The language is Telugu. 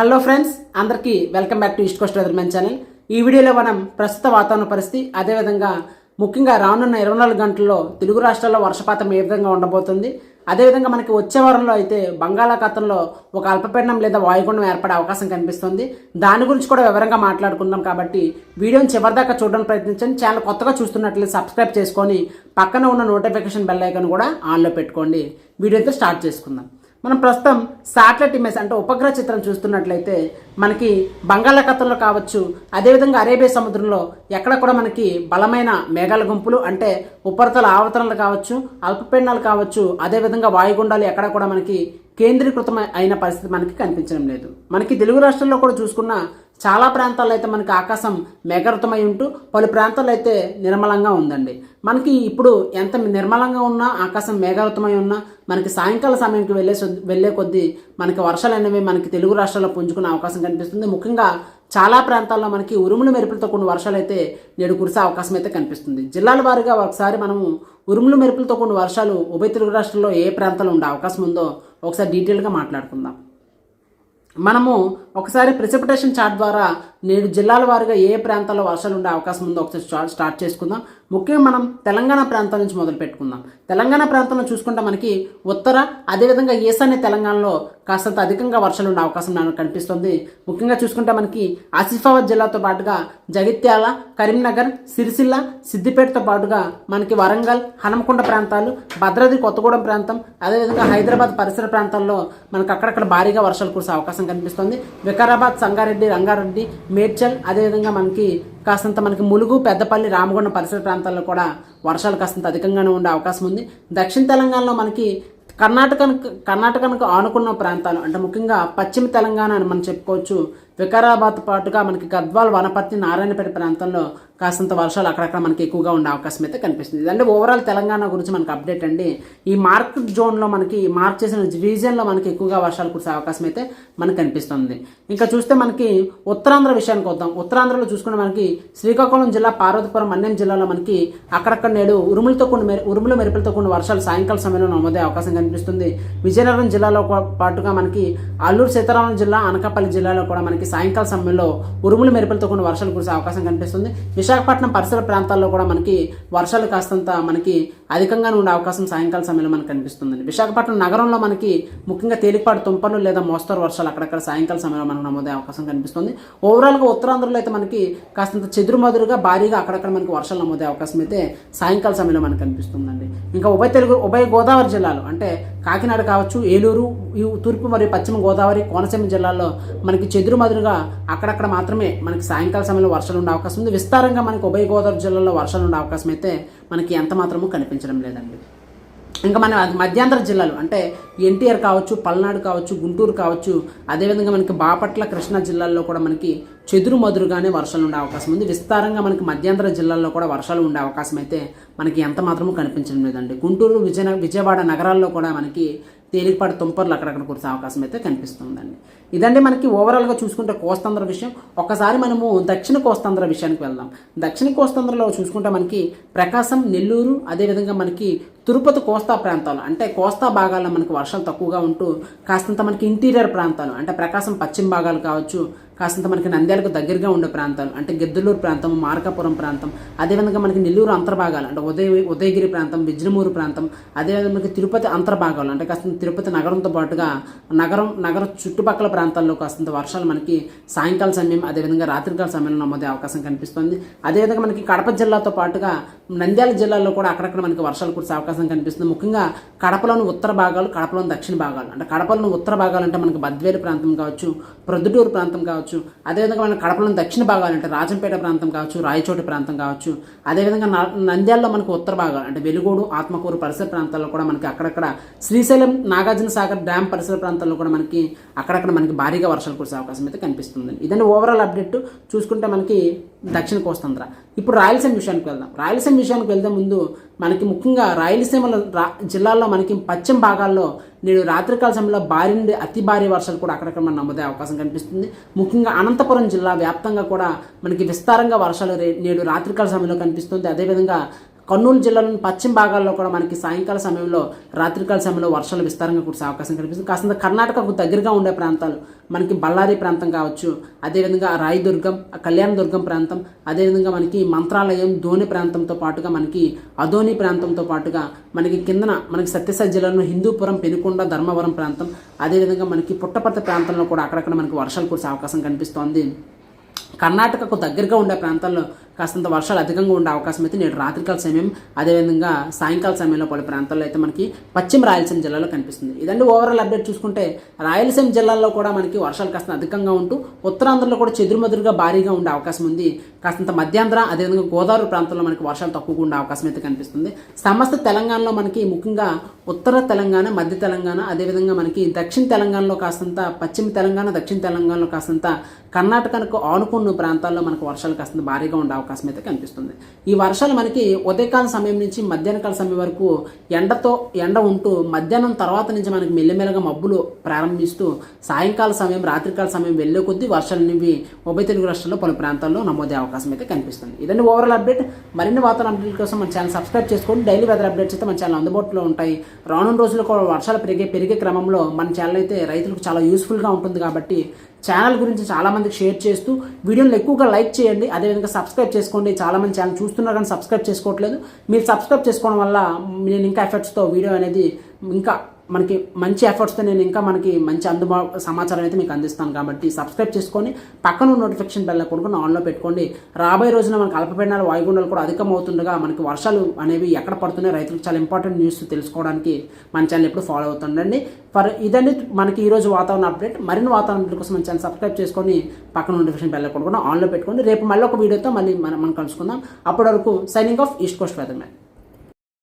హలో ఫ్రెండ్స్ అందరికీ welcome back to east coast weathermen channel. ఈ వీడియోలో మనం ప్రస్తుత వాతావరణ పరిస్థితి అదేవిధంగా ముఖ్యంగా రానున్న ఇరవై నాలుగు గంటల్లో తెలుగు రాష్ట్రాల్లో వర్షపాతం ఏ విధంగా ఉండబోతుంది అదేవిధంగా మనకి వచ్చే వారంలో అయితే బంగాళాఖాతంలో ఒక అల్పపీడనం లేదా వాయుగుండం ఏర్పడే అవకాశం కనిపిస్తుంది. దాని గురించి కూడా వివరంగా మాట్లాడుకుందాం కాబట్టి వీడియోని చివరిదాకా చూడడానికి ప్రయత్నించండి. ఛానల్ కొత్తగా చూస్తున్నట్లయితే సబ్స్క్రైబ్ చేసుకొని పక్కన ఉన్న నోటిఫికేషన్ బెల్ ఐకన్ కూడా ఆన్లో పెట్టుకోండి. వీడియో అయితే స్టార్ట్ చేసుకుందాం. మనం ప్రస్తుతం శాటిలైట్ ఇమేజ్ అంటే ఉపగ్రహ చిత్రం చూస్తున్నట్లయితే మనకి బంగాళాఖాతంలో కావచ్చు అదేవిధంగా అరేబియా సముద్రంలో ఎక్కడ కూడా మనకి బలమైన మేఘాల గుంపులు అంటే ఉపరితల ఆవర్తనలు కావచ్చు అల్పపీడనాలు కావచ్చు అదేవిధంగా వాయుగుండాలు ఎక్కడ కూడా మనకి కేంద్రీకృతం అయిన పరిస్థితి మనకి కనిపించడం లేదు. మనకి తెలుగు రాష్ట్రాల్లో కూడా చూసుకున్న చాలా ప్రాంతాల్లో అయితే మనకి ఆకాశం మేఘరితమై ఉంటూ పలు ప్రాంతాల్లో అయితే నిర్మలంగా ఉందండి. మనకి ఇప్పుడు ఎంత నిర్మలంగా ఉన్నా ఆకాశం మేఘావృతమై ఉన్నా మనకి సాయంకాల సమయంకి వెళ్ళే వెళ్ళే కొద్దీ మనకి వర్షాలు అనేవి మనకి తెలుగు రాష్ట్రాల్లో పుంజుకునే అవకాశం కనిపిస్తుంది. ముఖ్యంగా చాలా ప్రాంతాల్లో మనకి ఉరుములు మెరుపులతో కొన్ని వర్షాలు అయితే నేడు కురిసే అవకాశం అయితే కనిపిస్తుంది. జిల్లాల వారీగా ఒకసారి మనము ఉరుములు మెరుపులతో కొన్ని వర్షాలు ఉభయ తెలుగు రాష్ట్రాల్లో ఏ ప్రాంతాల్లో ఉండే అవకాశం ఉందో ఒకసారి డీటెయిల్గా మాట్లాడుకుందాం. మనము ఒకసారి ప్రెసిపిటేషన్ చార్ట్ ద్వారా నేడు జిల్లాల వారీగా ఏ ప్రాంతాల్లో వర్షాలు ఉండే అవకాశం ఉందో ఒకసారి స్టార్ట్ చేసుకుందాం. ముఖ్యంగా మనం తెలంగాణ ప్రాంతం నుంచి మొదలు పెట్టుకుందాం. తెలంగాణ ప్రాంతంలో చూసుకుంటే మనకి ఉత్తర అదేవిధంగా ఈశాన్య తెలంగాణలో కాస్తంత అధికంగా వర్షాలు ఉండే అవకాశం నాకు కనిపిస్తుంది. ముఖ్యంగా చూసుకుంటే మనకి ఆసిఫాబాద్ జిల్లాతో పాటుగా జగిత్యాల కరీంనగర్ సిరిసిల్ల సిద్దిపేటతో పాటుగా మనకి వరంగల్ హనుమకొండ ప్రాంతాలు భద్రాద్రి కొత్తగూడెం ప్రాంతం అదేవిధంగా హైదరాబాద్ పరిసర ప్రాంతాల్లో మనకు అక్కడక్కడ భారీగా వర్షాలు కురిసే అవకాశం కనిపిస్తుంది. వికారాబాద్ సంగారెడ్డి రంగారెడ్డి మేడ్చల్ అదేవిధంగా మనకి కాస్తంత మనకి ములుగు పెద్దపల్లి రామగుండం పరిసర ప్రాంతాల్లో కూడా వర్షాలు కాస్తంత అధికంగానే ఉండే అవకాశం ఉంది. దక్షిణ తెలంగాణలో మనకి కర్ణాటక కర్ణాటకను ఆనుకున్న ప్రాంతాలు అంటే ముఖ్యంగా పశ్చిమ తెలంగాణ అని మనం చెప్పుకోవచ్చు. వికారాబాద్ పాటుగా మనకి గద్వాల్ వనపర్తి నారాయణపేట ప్రాంతంలో కాసంత వర్షాలు అక్కడక్కడ మనకి ఎక్కువగా ఉండే అవకాశం అయితే కనిపిస్తుంది. ఇదంటే ఓవరాల్ తెలంగాణ గురించి మనకి అప్డేట్ అండి. ఈ మార్క్ జోన్లో మనకి మార్క్ చేసిన రీజియన్లో మనకి ఎక్కువగా వర్షాలు కురిసే అవకాశం అయితే మనకు కనిపిస్తుంది. ఇంకా చూస్తే మనకి ఉత్తరాంధ్ర విషయానికి వద్దాం. ఉత్తరాంధ్రలో చూసుకుంటే మనకి శ్రీకాకుళం జిల్లా పార్వతీపురం మన్యం జిల్లాలో మనకి అక్కడక్కడ నేడు ఉరుములతో కొన్ని మెరు ఉరుములు మెరుపులతో కొన్ని వర్షాలు సాయంకాల సమయంలో నమోదే అవకాశం కనిపిస్తుంది. విజయనగరం జిల్లాలో పాటుగా మనకి అల్లూరు సీతారామం జిల్లా అనకాపల్లి జిల్లాలో కూడా మనకి సాయంకాల సమయంలో ఉరుములు మెరుపులతో కొన్ని వర్షాలు కురిసే అవకాశం కనిపిస్తుంది. విశాఖపట్నం పరిసర ప్రాంతాల్లో కూడా మనకి వర్షాలు కాస్తంత మనకి అధికంగానే ఉండే అవకాశం సాయంకాల సమయంలో మనకు కనిపిస్తుంది విశాఖపట్నం నగరంలో మనకి ముఖ్యంగా తేలికపాటి తుంపర్లు లేదా మోస్తరు వర్షాలు అక్కడక్కడ సాయంకాల సమయంలో మనకు నమోదే అవకాశం కనిపిస్తుంది. ఓవరాల్గా ఉత్తరాంధ్రలో అయితే మనకి కాస్తంత చెదురుమదురుగా భారీగా అక్కడక్కడ మనకి వర్షాలు నమోదే అవకాశం అయితే సాయంకాల సమయంలో మనకు కనిపిస్తుందండి. ఇంకా ఉభయ తెలుగు ఉభయ గోదావరి జిల్లాలు అంటే కాకినాడ కావచ్చు ఏలూరు తూర్పు మరియు పశ్చిమ గోదావరి కోనసీమ జిల్లాల్లో మనకి చెదురుమదురుగా అక్కడక్కడ మాత్రమే మనకి సాయంకాల సమయంలో వర్షాలు ఉండే అవకాశం ఉంది. విస్తారంగా మనకి ఉభయ గోదావరి జిల్లాలో వర్షాలు ఉండే అవకాశం అయితే మనకి ఎంత మాత్రమూ కనిపించడం లేదండి. ఇంకా మన మధ్యాంధ్ర జిల్లాలు అంటే ఎన్టీఆర్ కావచ్చు పల్నాడు కావచ్చు గుంటూరు కావచ్చు అదేవిధంగా మనకి బాపట్ల కృష్ణా జిల్లాల్లో కూడా మనకి చెదురు మదురుగానే వర్షాలు ఉండే అవకాశం ఉంది. విస్తారంగా మనకి మధ్యాంధ్ర జిల్లాల్లో కూడా వర్షాలు ఉండే అవకాశం అయితే మనకి ఎంత మాత్రమూ కనిపించడం లేదండి. గుంటూరు విజయ విజయవాడ నగరాల్లో కూడా మనకి తేలికపాటి తుంపర్లు అక్కడక్కడ కురిసే అవకాశం అయితే కనిపిస్తుందండి. ఇదండి మనకి ఓవరాల్గా చూసుకుంటే కోస్తాంధ్ర విషయం. ఒకసారి మనము దక్షిణ కోస్తాంధ్ర విషయానికి వెళ్దాం. దక్షిణ కోస్తాంధ్రలో చూసుకుంటే మనకి ప్రకాశం నెల్లూరు అదేవిధంగా మనకి తిరుపతి కోస్తా ప్రాంతాలు అంటే కోస్తా భాగాల్లో మనకి వర్షాలు తక్కువగా ఉంటూ కాస్తంత మనకి ఇంటీరియర్ ప్రాంతాలు అంటే ప్రకాశం పశ్చిమ భాగాలు కావచ్చు కాస్తంత మనకి నంద్యాలకు దగ్గరగా ఉండే ప్రాంతాలు అంటే గిద్దలూరు ప్రాంతం మార్కాపురం ప్రాంతం అదేవిధంగా మనకి నెల్లూరు అంతర్భాగాలు అంటే ఉదయ ఉదయగిరి ప్రాంతం విజ్రమూరు ప్రాంతం అదేవిధంగా మనకి తిరుపతి అంతర్భాగాలు అంటే కాస్త తిరుపతి నగరంతో పాటుగా నగరం నగర చుట్టుపక్కల ప్రాంతాల్లో కాస్తంత వర్షాలు మనకి సాయంకాల సమయం అదేవిధంగా రాత్రికాల సమయంలో నమోదే అవకాశం కనిపిస్తుంది. అదేవిధంగా మనకి కడప జిల్లాతో పాటుగా నంద్యాల జిల్లాలో కూడా అక్కడక్కడ మనకి వర్షాలు కురిసే అవకాశం కనిపిస్తుంది. ముఖ్యంగా కడపలోని ఉత్తర భాగాలు కడపలోని దక్షిణ భాగాలు. అంటే కడపలోని ఉత్తర భాగాలు అంటే మనకి బద్వేలు ప్రాంతం కావచ్చు ప్రొద్దుటూరు ప్రాంతం కావచ్చు అదేవిధంగా మన కడపలోని దక్షిణ భాగాలు అంటే రాజంపేట ప్రాంతం కావచ్చు రాయచోటి ప్రాంతం కావచ్చు అదేవిధంగా నంద్యాలలో మనకి ఉత్తర భాగాలు అంటే వెలుగోడు ఆత్మకూరు పరిసర ప్రాంతాల్లో కూడా మనకి అక్కడక్కడ శ్రీశైలం నాగార్జున సాగర్ డ్యామ్ పరిసర ప్రాంతాల్లో కూడా మనకి అక్కడక్కడ మనకి భారీగా వర్షాలు కురిసే అవకాశం అయితే కనిపిస్తుంది. ఇదండి ఓవరాల్ అప్డేట్ చూసుకుంటే మనకి దక్షిణ కోస్తాంధ్ర. ఇప్పుడు రాయలసీమ విషయానికి వెళ్దాం. రాయలసీమ విషయానికి వెళ్తే ముందు మనకి ముఖ్యంగా రాయలసీమ రాయలసీమలో జిల్లాల్లో మనకి పశ్చిమ భాగాల్లో నేడు రాత్రికాల సమయంలో భారీ నుండి అతి భారీ వర్షాలు కూడా అక్కడక్కడ మనం నమోదే అవకాశం కనిపిస్తుంది. ముఖ్యంగా అనంతపురం జిల్లా వ్యాప్తంగా కూడా మనకి విస్తారంగా వర్షాలు రే- నేడు రాత్రికాల సమయంలో కనిపిస్తుంది. అదేవిధంగా కర్నూలు జిల్లాలోని పశ్చిమ భాగాల్లో కూడా మనకి సాయంకాల సమయంలో రాత్రికాల సమయంలో వర్షాలు విస్తారంగా కురిసే అవకాశం కనిపిస్తుంది కాస్త కర్ణాటకకు దగ్గరగా ఉండే ప్రాంతాలు మనకి బళ్ళారి ప్రాంతం కావచ్చు అదేవిధంగా రాయదుర్గం కళ్యాణదుర్గం ప్రాంతం అదేవిధంగా మనకి మంత్రాలయం ధోని ప్రాంతంతో పాటుగా మనకి అదోని ప్రాంతంతో పాటుగా మనకి కిందన మనకి సత్యసాయి జిల్లాలో హిందూపురం పెనుకొండ ధర్మవరం ప్రాంతం అదేవిధంగా మనకి పుట్టపర్తి ప్రాంతంలో కూడా అక్కడక్కడ మనకి వర్షాలు కురిసే అవకాశం కనిపిస్తోంది. కర్ణాటకకు దగ్గరగా ఉండే ప్రాంతాల్లో కాస్తంత వర్షాలు అధికంగా ఉండే అవకాశం అయితే నేడు రాత్రికాల సమయం అదేవిధంగా సాయంకాల సమయంలో పలు ప్రాంతాల్లో అయితే మనకి పశ్చిమ రాయలసీమ జిల్లాలో కనిపిస్తుంది. ఇదండి ఓవరాల్ అప్డేట్ చూసుకుంటే రాయలసీమ జిల్లాల్లో కూడా మనకి వర్షాలు కాస్త అధికంగా ఉంటూ ఉత్తరాంధ్రలో కూడా చెదురుమదురుగా భారీగా ఉండే అవకాశం ఉంది. కాస్తంత మధ్యాంధ్ర అదేవిధంగా గోదావరి ప్రాంతంలో మనకి వర్షాలు తక్కువగా ఉండే అవకాశం అయితే కనిపిస్తుంది. సమస్త తెలంగాణలో మనకి ముఖ్యంగా ఉత్తర తెలంగాణ మధ్య తెలంగాణ అదేవిధంగా మనకి దక్షిణ తెలంగాణలో కాస్తంత పశ్చిమ తెలంగాణ దక్షిణ తెలంగాణలో కాస్తంత కర్ణాటకకు ఆనుకున్న ప్రాంతాల్లో మనకు వర్షాలు కాస్తంత భారీగా ఉండే అవకాశం అవకాశం అయితే కనిపిస్తుంది. ఈ వర్షాలు మనకి ఉదయకాల సమయం నుంచి మధ్యాహ్న కాల సమయం వరకు ఎండతో ఎండ ఉంటూ మధ్యాహ్నం తర్వాత నుంచి మనకి మెల్లమెల్లగా మబ్బులు ప్రారంభిస్తూ సాయంకాల సమయం రాత్రికాల సమయం వెళ్ళే కొద్దీ వర్షాలు అనేవి ఉభయ తెలుగు రాష్ట్రాల్లో పలు ప్రాంతాల్లో నమోదే అవకాశం అయితే కనిపిస్తుంది. ఇదండి ఓవరాల్ అప్డేట్ మరిన్ని వాతావరణ అప్డేట్ కోసం మన ఛానల్ సబ్స్క్రైబ్ చేసుకోండి. డైలీ వెదర్ అప్డేట్స్ అయితే మన ఛానల్ అందుబాటులో ఉంటాయి. రానున్న రోజుల్లో కూడా వర్షాలు పెరిగే పెరిగే క్రమంలో మన ఛానల్ అయితే రైతులకు చాలా యూస్ఫుల్గా ఉంటుంది కాబట్టి ఛానల్ గురించి చాలామందికి షేర్ చేస్తూ వీడియోని ఎక్కువగా లైక్ చేయండి. అదేవిధంగా సబ్స్క్రైబ్ చేసుకోండి. చాలామంది ఛానల్ చూస్తున్నారు కానీ సబ్స్క్రైబ్ చేసుకోవట్లేదు. మీరు సబ్స్క్రైబ్ చేసుకోవడం వల్ల నేను ఇంకా ఎఫర్ట్స్తో వీడియో అనేది ఇంకా మనకి మంచి ఎఫర్ట్స్తో నేను ఇంకా మనకి మంచి అందుబా సమాచారం అయితే మీకు అందిస్తాను. కాబట్టి సబ్స్క్రైబ్ చేసుకొని పక్కన నోటిఫికేషన్ బెల్ కొనుక్కొని ఆన్లో పెట్టుకోండి. రాబోయే రోజున మనకి అల్పపీడనాలు వాయుగుండాలు కూడా అధికం అవుతుండగా మనకి వర్షాలు అనేవి ఎక్కడ పడుతున్నాయి రైతులకు చాలా ఇంపార్టెంట్ న్యూస్ తెలుసుకోవడానికి మన ఛానల్ ఎప్పుడు ఫాలో అవుతుండండి. ఫర్ ఇదండి మనకి ఈరోజు వాతావరణ అప్డేట్ మరిన్ని వాతావరణ అప్డేట్ కోసం మన ఛానల్ సబ్స్క్రైబ్ చేసుకొని పక్కన నోటిఫికేషన్ బెల్ కొనుక్కొని ఆన్లో పెట్టుకోండి. రేపు మళ్ళీ ఒక వీడియోతో మళ్ళీ మనం మనం కలుసుకుందాం. అప్పటి వరకు signing off east coast weather man